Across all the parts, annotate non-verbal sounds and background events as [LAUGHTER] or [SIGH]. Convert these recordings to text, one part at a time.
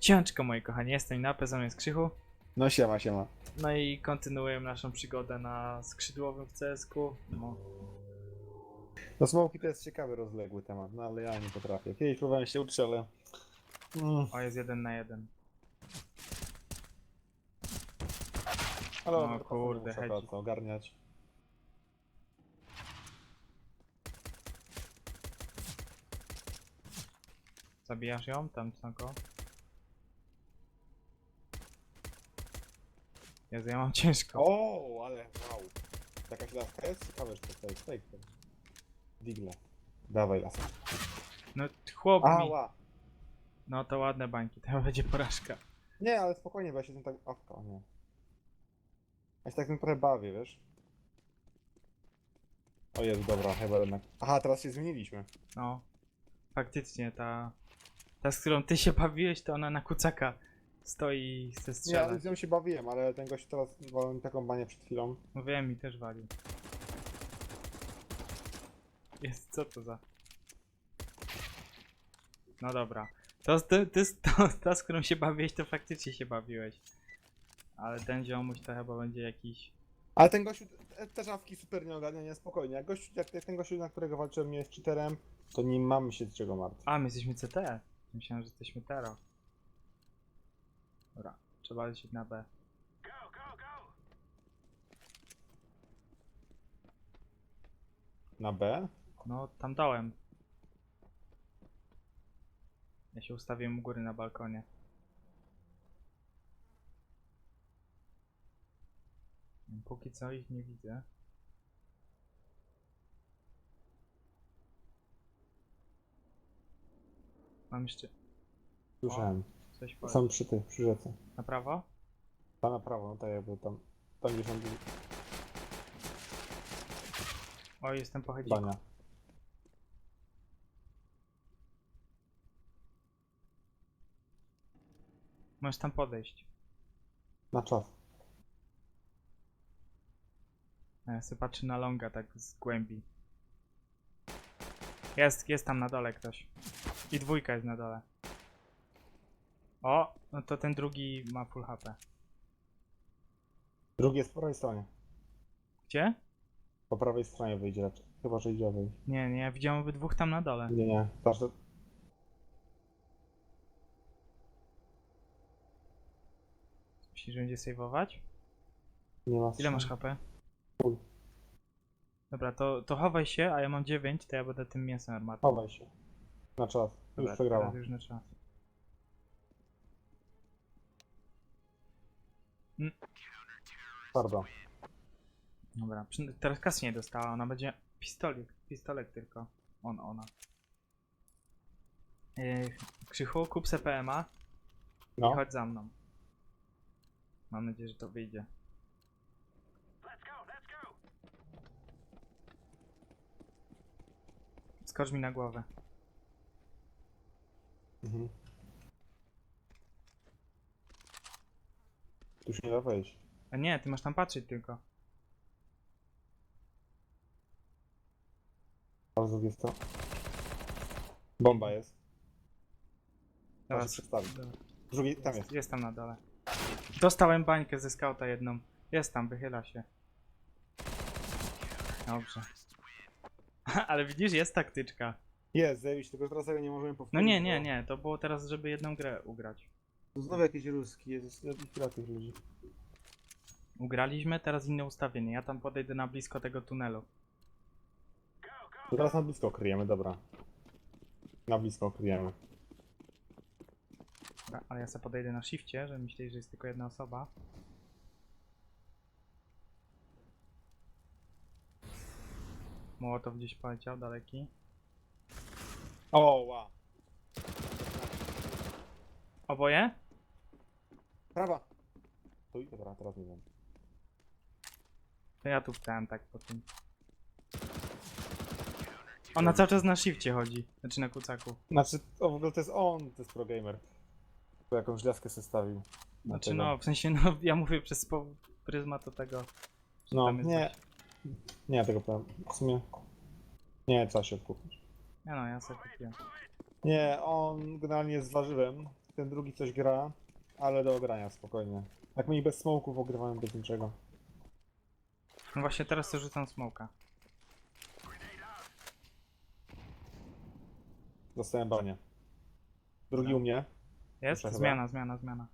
Ciężko moi kochani, jestem na ze mną jest Krzychu. No siema, siema. No i kontynuujemy naszą przygodę na skrzydłowym w CS-ku. No. No smoki to jest ciekawy, rozległy temat, no ale ja nie potrafię. Kiedyś próbowałem się uczyć, ale... Mm, O, jest jeden na jeden. ale O on to kurde, muszę hedzik. to ogarniać. Zabijasz ją? Tam co Jezu, ja mam ciężko. O, ale wow. Jakaś laska jest? Ciekawe, że to fake, fake. Digle. Dawaj lasę. No chłop mi... Ała! No to ładne bańki, to [LAUGHS] będzie porażka. Nie, ale spokojnie, bo ja się tym tak... Awka, nie. Ja się tak tym trochę bawię, wiesz? O jest, dobra, chyba jednak. Aha, teraz się zmieniliśmy. No. Faktycznie, ta... Ta, z którą ty się bawiłeś, to ona na kucaka stoi i chce strzelać. z nią się bawiłem, ale ten gość teraz walał mi taką banię przed chwilą. No wiem, mi też wali. Jest, co to za... No dobra. To, to, to, jest to, ta, z którą się bawiłeś, to faktycznie się bawiłeś. Ale ten ziomuś to chyba będzie jakiś... Ale ten gościu, te- te żawki super nie ogarnia, nie, spokojnie. Jak, gościu, jak jak ten gościu, na którego walczyłem, nie jest cheaterem, to nie mamy się z czego martwić. A, my jesteśmy CT. Myślałem, że jesteśmy Tero. Dobra, trzeba lecieć na B. Na B? No, tam dałem. Ja się ustawiłem u góry na balkonie. Póki co ich nie widzę. Mam jeszcze Słyszałem. Coś. Są przy tych, przy rzece. Na prawo? Ta na prawo, no tak jakby tam, tam gdzie są O, jestem po chodziku. bania. Możesz tam podejść. Na czas. A ja sobie patrzę na longa tak z głębi. Jest, jest tam na dole ktoś. I dwójka jest na dole. O, no to ten drugi ma full HP. Drugi jest po prawej stronie. Gdzie? Po prawej stronie wyjdzie raczej. Chyba, że idzie wyjść. Nie, nie, ja widziałem wy dwóch tam na dole. Nie, nie. Zawsze... Myślisz, że będzie saveować? Nie ma Ile masz. HP? Full. Dobra, to, to chowaj się, a ja mam 9, to ja będę tym mięsem armatnym. Chowaj się. Na czas. Dobra, Już przegrała. teraz już na czas. Twardo. Dobra, przy- teraz kasy nie dostała, ona będzie pistolet, pistolet tylko. On, ona. Yy, Krzychu, kup se PMA i No. chodź za mną. Mam nadzieję, że to wyjdzie. Skocz mi na głowę. Mhm. Tu już nie da wejść. A nie, ty masz tam patrzeć tylko. A z drugiej strony. Bomba jest. Teraz. Możesz przedstawić. Dobra. Drugiej, tam jest. Jest tam na dole. Dostałem bańkę ze skauta jedną. Jest tam, wychyla się. Dobrze. [LAUGHS] Ale widzisz, jest taktyczka. Jest, zajebiście, tylko teraz tego nie możemy powtórzyć. No nie, nie, bo- nie, to było teraz, żeby jedną grę ugrać. Tu Znowu jakieś ruski, jest tyle tych ludzi. Ugraliśmy, teraz inne ustawienie. Ja tam podejdę na blisko tego tunelu. To teraz na blisko kryjemy, dobra. Na blisko kryjemy. Dobra, ale ja sobie podejdę na shifcie, że myśleli, że jest tylko jedna osoba. Mołotow gdzieś poleciał, daleki. O, wow. Oboje? Prawa. Tu, dobra, teraz nie wiem. To ja tu wstałem tak po tym. Ona cały czas na shifcie chodzi. Znaczy na kucaku. Znaczy, o, w ogóle to jest on, to jest progamer. Tu jakąś laskę zostawił. na Znaczy tego. no, w sensie no, ja mówię przez po- pryzmat to tego. że No, tam jest nie. coś- Nie, tego powiem. W sumie. Nie, trzeba się odkupić. Nie no, ja sobie kupiłem. Nie, on generalnie jest warzywem. ten drugi coś gra, ale do ogrania spokojnie. Jak mi bez smoków ogrywają bez niczego. No właśnie teraz to rzucam smoka. Dostałem banie. Drugi No. u mnie. Jest? Zmiana, zmiana, zmiana.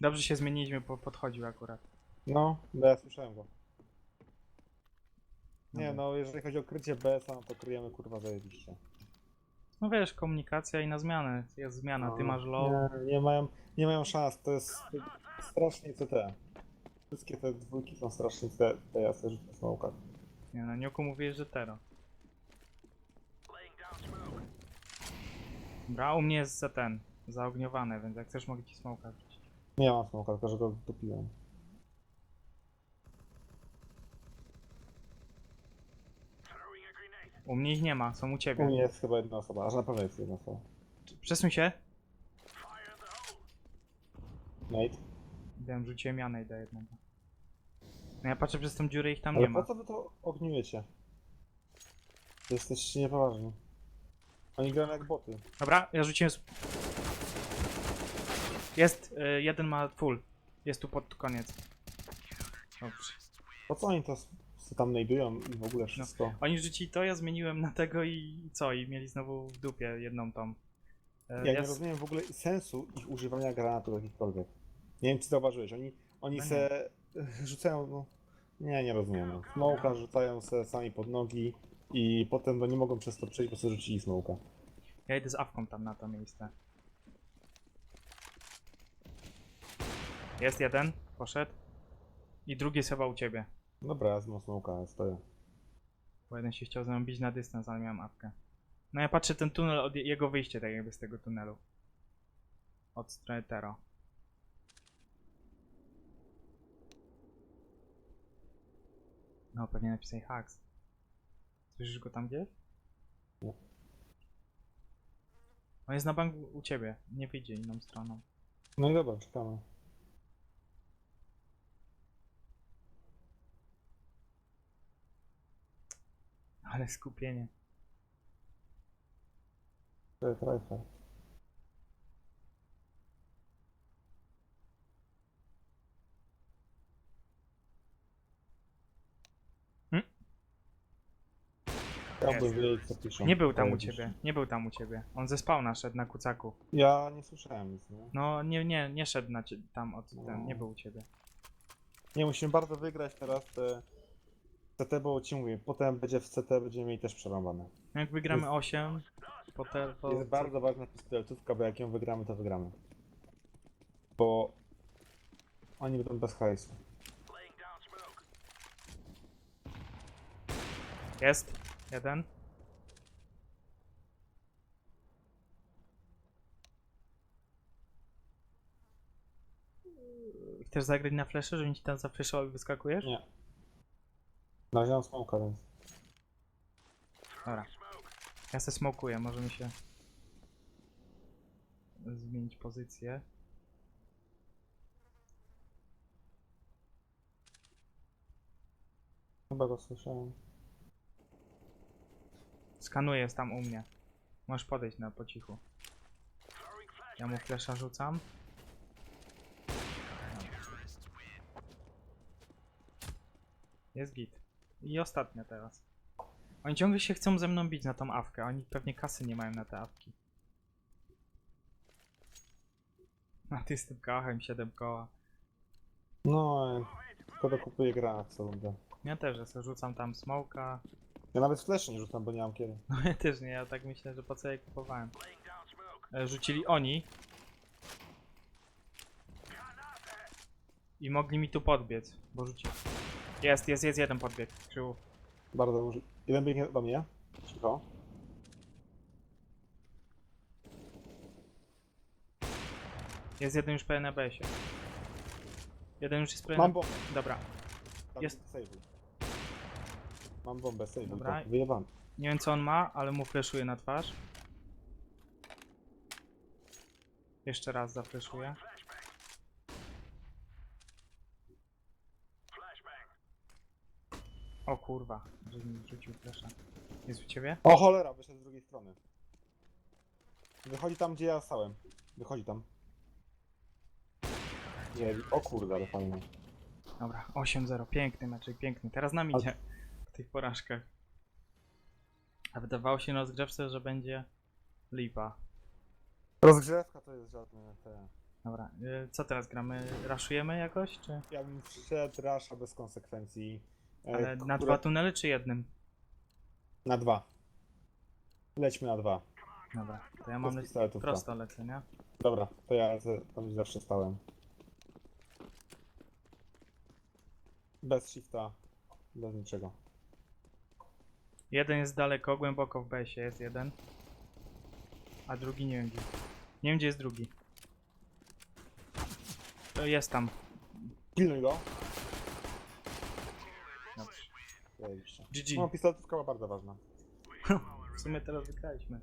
Dobrze się zmieniliśmy, bo podchodził akurat. No, bo ja słyszałem go. Nie Dobra. no, jeżeli chodzi o krycie BS-a, no to kryjemy kurwa zajebiście. No wiesz, komunikacja i na zmianę. Jest zmiana, ty No, masz low. Nie, nie, mają, nie mają szans, to jest strasznie CT. Wszystkie te dwójki są strasznie CT, te ja sobie rzucę smoka. Nie no, Niuku mówisz, że tero. Dobra, u mnie jest za ten, zaogniowane, więc jak chcesz mogę ci smoka rzucić. Nie mam smoka, tylko że go dopiłem. U mnie ich nie ma, są u U ciebie. mnie jest chyba jedna osoba, aż na pewno jest jedna osoba. Przesuń się. Nate. Wiem, rzuciłem Janej do jednego. No ja patrzę przez tą dziurę ich tam Ale nie po ma. co wy to ogniujecie? To jesteście niepoważni. Oni grają jak boty. Dobra, ja rzuciłem... sp- Jest, y, jeden ma full. Jest tu pod koniec. Dobrze. Po co oni to s- s- tam znajdują i w ogóle wszystko? Oni rzucili to, ja zmieniłem na tego i co? I mieli znowu w dupie jedną tą. E, Ja nie s- rozumiem w ogóle sensu ich używania granatów jakichkolwiek. Nie wiem czy zauważyłeś, oni, oni No nie. se [LAUGHS] rzucają, no... Nie, nie rozumiem. No. Smoka rzucają se sami pod nogi i potem no nie mogą przez to przejść, bo sobie rzucili smoka. Ja idę z awką tam na to miejsce. Jest jeden, poszedł. I drugi jest chyba u ciebie. Dobra, ja z ja stoję. Bo jeden się chciał ze mną bić na dystans, ale miałem awkę. No ja patrzę ten tunel od je- jego wyjście, tak jakby z tego tunelu. Od strony Tero. No, pewnie napisaj hacks. Słyszysz go tam gdzieś? Nie. On jest na bank u ciebie, nie wyjdzie inną stroną. No i dobra, czekamy. Ale skupienie. To jest tryhard. Hmm? Co piszą. Nie był tam u ciebie, nie był tam u ciebie. On ze spawna szedł na kucaku. Ja nie słyszałem nic, nie? No nie, nie, nie szedł na cie, tam od ten, No. nie był u ciebie. Nie, musimy bardzo wygrać teraz te CT, bo ci mówię, potem będzie w CT, będziemy mieli też przerąbane. Jak wygramy Jest- 8, potem to... Jest bardzo ważna pistoletówka, bo jak ją wygramy, to wygramy. Bo oni będą bez hajsu. Jest, jeden. Chcesz zagrać na flesze, żebym ci tam zafleszował i wyskakujesz? Nie. Razie mam smoka, więc... Dobra. Ja se smokuję, możemy się zmienić pozycję. Chyba go słyszałem. Skanuję, jest tam u mnie. Możesz podejść na po cichu. Ja mu flesza rzucam. Jest git. I ostatnia teraz. Oni ciągle się chcą ze mną bić na tą awkę. Oni pewnie kasy nie mają na te awki. [LAUGHS] A ty z tym kachem 7 koła. No, tylko dokupuję granat co rundę. Ja też, ja sobie rzucam tam smoka. Ja nawet flash nie rzucam, bo nie mam kiedy. No ja też nie, ja tak myślę, że po co je kupowałem. E, Rzucili oni. I mogli mi tu podbiec, bo rzucili. Jest, jest, jest jeden podbieg. Krzywu. Bardzo może... Jeden biegnie do mnie. Cicho. Jest jeden już po NBS-ie. Jeden już jest po Mam bombę. Dobra. Jest. Mam bombę, save. Dobra. Tak, wyjebany. Nie wiem co on ma, ale mu fleszuje na twarz. Jeszcze raz zafleszuję. O kurwa, że mi rzucił flesza. Jest u ciebie? O cholera, wyszedł z drugiej strony. Wychodzi tam, gdzie ja stałem. Wychodzi tam. Nie, o kurde, ale fajnie. Dobra, 8-0. Piękny meczek, piękny. Teraz nam idzie po tych porażkach. A wydawało się na rozgrzewce, że będzie lipa. Rozgrzewka to jest żadne te... Dobra, y, co teraz gramy? Raszujemy jakoś, czy? Ja bym wszedł rasza bez konsekwencji. E, Ale na które- dwa tunele, czy jednym? Na dwa. Lećmy na dwa. Dobra, to ja mam jest le- pistoletówka. prosto lecę, nie? Dobra, to ja ze- tam zawsze stałem. Bez shifta, bez niczego. Jeden jest daleko, głęboko w besie jest jeden. A drugi nie wiem gdzie. Nie wiem gdzie jest drugi. To jest tam. Pilnuj go. Dobrze. Zajebiście. GG. No, pistoletówka była bardzo ważna. [LAUGHS] W sumie teraz wygraliśmy.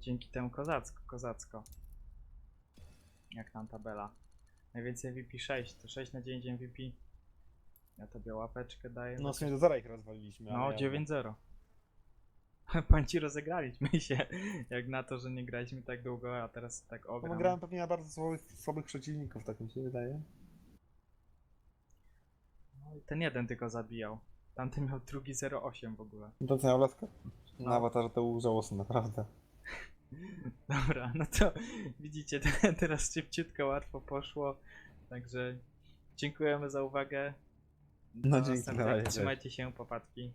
Dzięki temu kozacko, kozacko. Jak tam tabela. Najwięcej MVP 6, to 6 na 9 MVP. Ja tobie łapeczkę daję. No w sumie do zera ich rozwaliliśmy. No, ale ja- 9-0. Panci rozegraliśmy się. Jak na to, że nie graliśmy tak długo, a teraz tak No, my grałem pewnie na bardzo słabych, słabych przeciwników, tak mi się wydaje. No i ten jeden tylko zabijał. Tamten miał drugi 0,8 w ogóle. Miał laskę? No. Na awatarze to był żałosny, naprawdę. [LAUGHS] Dobra, no to widzicie, te- teraz szybciutko, łatwo poszło. Także dziękujemy za uwagę. Do No, dzięki, następnego. razie, cześć. Trzymajcie się, popatki.